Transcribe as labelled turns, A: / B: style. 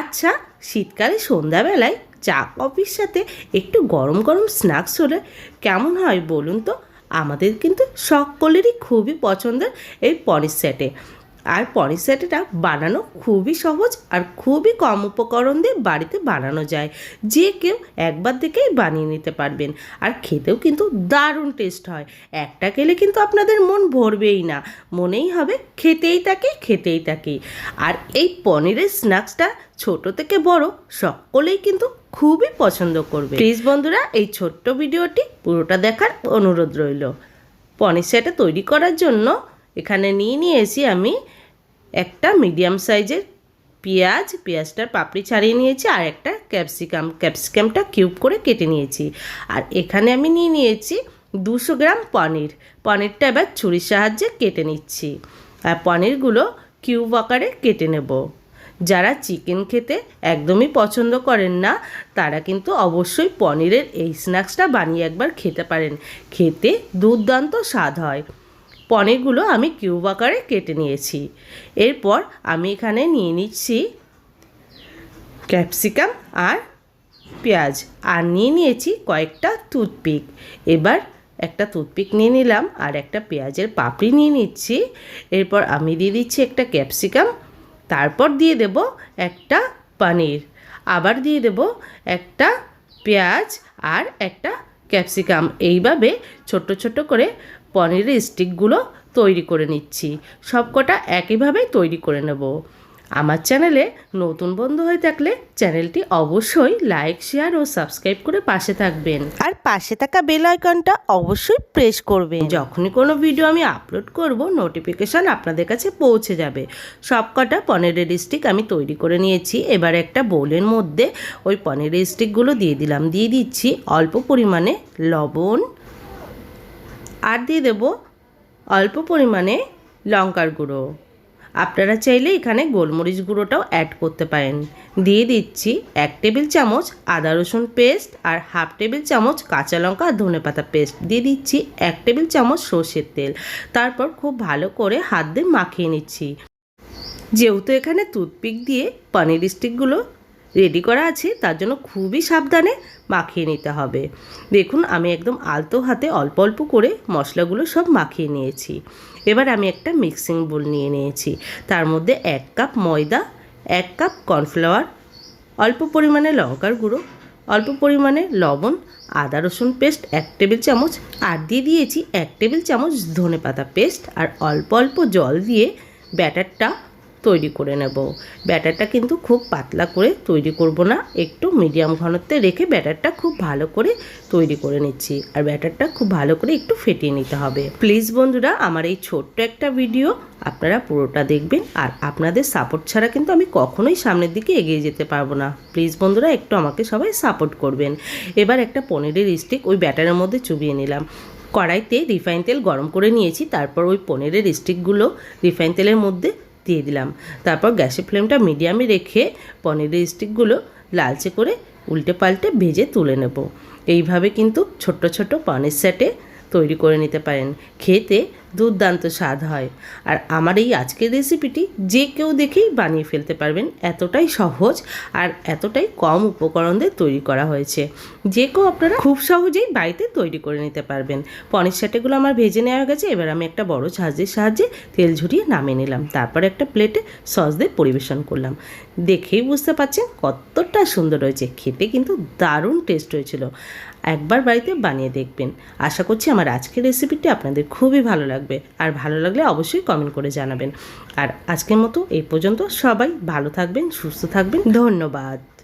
A: আচ্ছা শীতকালে সন্ধ্যাবেলায় চা কফির সাথে একটু গরম গরম স্ন্যাক্স হলে কেমন হয় বলুন তো? আমাদের কিন্তু সকলেরই খুবই পছন্দের এই পনির সেটে। আর পনির সেটেটা বানানো খুবই সহজ আর খুবই কম উপকরণ দিয়ে বাড়িতে বানানো যায়। যে কেউ একবার দেখেই বানিয়ে নিতে পারবেন। আর খেতেও কিন্তু দারুণ টেস্ট হয়। একটা খেলে কিন্তু আপনাদের মন ভরবেই না। মনেই হবে খেতেই থাকে খেতেই থাকে আর এই পনিরের স্ন্যাক্সটা ছোট থেকে বড় সকলেই কিন্তু খুবই পছন্দ করবে। প্লিজ বন্ধুরা, এই ছোট্ট ভিডিওটি পুরোটা দেখার অনুরোধ রইল। পনির সেটা তৈরি করার জন্য এখানে নিয়ে নিয়েছি আমি একটা মিডিয়াম সাইজের পেঁয়াজ, পেঁয়াজটার পাপড়ি ছাড়িয়ে নিয়েছি আর একটা ক্যাপসিকাম ক্যাপসিকামটা কিউব করে কেটে নিয়েছি। আর এখানে আমি নিয়ে নিয়েছি দুশো গ্রাম পনির। পনিরটা এবার ছুরির সাহায্যে কেটে নিচ্ছি। আর পনিরগুলো কিউব আকারে কেটে নেব। যারা চিকেন খেতে একদমই পছন্দ করেন না, তারা কিন্তু অবশ্যই পনিরের এই স্ন্যাক্সটা বানিয়ে একবার খেতে পারেন। খেতে দুর্দান্ত স্বাদ হয়। পনিরগুলো আমি কিউব আকারে কেটে নিয়েছি। এরপর আমি এখানে নিয়ে নিচ্ছি ক্যাপসিকাম আর পেঁয়াজ। আর নিয়ে নিয়েছি কয়েকটা টুথপিক। এবার একটা টুথপিক নিয়ে নিলাম আর একটা পেঁয়াজের পাপড়ি নিয়ে নিচ্ছি। এরপর আমি দিয়ে দিচ্ছি একটা ক্যাপসিকাম। তারপর দিয়ে দেব একটা পনির। আবার দিয়ে দেব একটা পেঁয়াজ আর একটা ক্যাপসিকাম। এইভাবে ছোট ছোট করে পনিরের স্টিকগুলো তৈরি করে নিচ্ছি। সবকটা একইভাবেই তৈরি করে নেব। আমার চ্যানেলে নতুন বন্ধু হয়ে থাকলে চ্যানেলটি অবশ্যই লাইক শেয়ার ও সাবস্ক্রাইব করে পাশে থাকবেন। আর পাশে থাকা বেল আইকনটা অবশ্যই প্রেস করবেন। যখনই কোনো ভিডিও আমি আপলোড করব নোটিফিকেশান আপনাদের কাছে পৌঁছে যাবে। সবকটা পনিরের স্টিক আমি তৈরি করে নিয়েছি। এবার একটা বোলের মধ্যে ওই পনিরের স্টিকগুলো দিয়ে দিলাম। দিয়ে দিচ্ছি অল্প পরিমাণে লবণ আর দিয়ে দেব অল্প পরিমাণে লঙ্কার গুঁড়ো। আপনারা চাইলে এখানে গোলমরিচ গুঁড়োটাও অ্যাড করতে পারেন। দিয়ে দিচ্ছি এক টেবিল চামচ আদা রসুন পেস্ট আর হাফ টেবিল চামচ কাঁচা লঙ্কা আর ধনে পাতা পেস্ট দিয়ে দিচ্ছি এক টেবিল চামচ সর্ষের তেল। তারপর খুব ভালো করে হাত দিয়ে মাখিয়ে নিচ্ছি। যেহেতু এখানে টুথপিক দিয়ে পনির স্টিকগুলো রেডি করা আছে, তার জন্য খুবই সাবধানে মাখিয়ে নিতে হবে। দেখুন, আমি একদম আলতো হাতে অল্প অল্প করে মশলাগুলো সব মাখিয়ে নিয়েছি। এবার আমি একটা মিক্সিং বোল নিয়ে নিয়েছি। তার মধ্যে এক কাপ ময়দা, এক কাপ কর্নফ্লাওয়ার অল্প পরিমাণে লঙ্কার গুঁড়ো, অল্প পরিমাণে লবণ, আদা রসুন পেস্ট এক টেবিল চামচ, আর দিয়ে দিয়েছি এক টেবিল চামচ ধনে পাতা পেস্ট আর অল্প অল্প জল দিয়ে ব্যাটারটা তৈরি করে নেব। ব্যাটারটা কিন্তু খুব পাতলা করে তৈরি করব না, একটু মিডিয়াম ঘনত্বে রেখে ব্যাটারটা খুব ভালো করে তৈরি করে নিচ্ছি। আর ব্যাটারটা খুব ভালো করে একটু ফেটিয়ে নিতে হবে। প্লিজ বন্ধুরা, আমার এই ছোট্ট একটা ভিডিও আপনারা পুরোটা দেখবেন। আর আপনাদের সাপোর্ট ছাড়া কিন্তু আমি কখনোই সামনের দিকে এগিয়ে যেতে পারব না। প্লিজ বন্ধুরা, একটু আমাকে সবাই সাপোর্ট করবেন। এবার একটা পনিরের স্টিক ওই ব্যাটারের মধ্যে চুবিয়ে নিলাম। কড়াইতে রিফাইন তেল গরম করে নিয়েছি, তারপর ওই পনিরের স্টিকগুলো রিফাইন তেলের মধ্যে দিয়ে দিলাম। তারপর গ্যাসের ফ্লেমটা মিডিয়ামে রেখে পনিরের স্টিকগুলো লালচে করে উল্টে পাল্টে ভেজে তুলে নেব। এইভাবে কিন্তু ছোট্ট ছোট্ট পানির সেটে তৈরি করে নিতে পারেন। খেতে দুর্দান্ত স্বাদ হয়। আর আমার এই আজকের রেসিপিটি যে কেউ দেখেই বানিয়ে ফেলতে পারবেন, এতটাই সহজ আর এতটাই কম উপকরণ দিয়ে তৈরি করা হয়েছে। যে কেউ আপনারা খুব সহজেই বাড়িতে তৈরি করে নিতে পারবেন। পনির সেটেগুলো আমার ভেজে নেওয়া গেছে, এবার আমি একটা বড় সাহায্যের সাহায্যে তেল ঝরিয়ে নামিয়ে নিলাম। তারপর একটা প্লেটে সস দিয়ে পরিবেশন করলাম। দেখেই বুঝতে পারছেন কতটা সুন্দর হয়েছে। খেতে কিন্তু দারুণ টেস্ট হয়েছিল। একবার বাড়িতে বানিয়ে দেখবেন। আশা করছি আমার আজকের রেসিপিটি আপনাদের খুবই ভালো লাগবে। আর ভালো লাগলে অবশ্যই কমেন্ট করে জানাবেন। আর আজকের মতো এই পর্যন্ত সবাই ভালো থাকবেন, সুস্থ থাকবেন। ধন্যবাদ।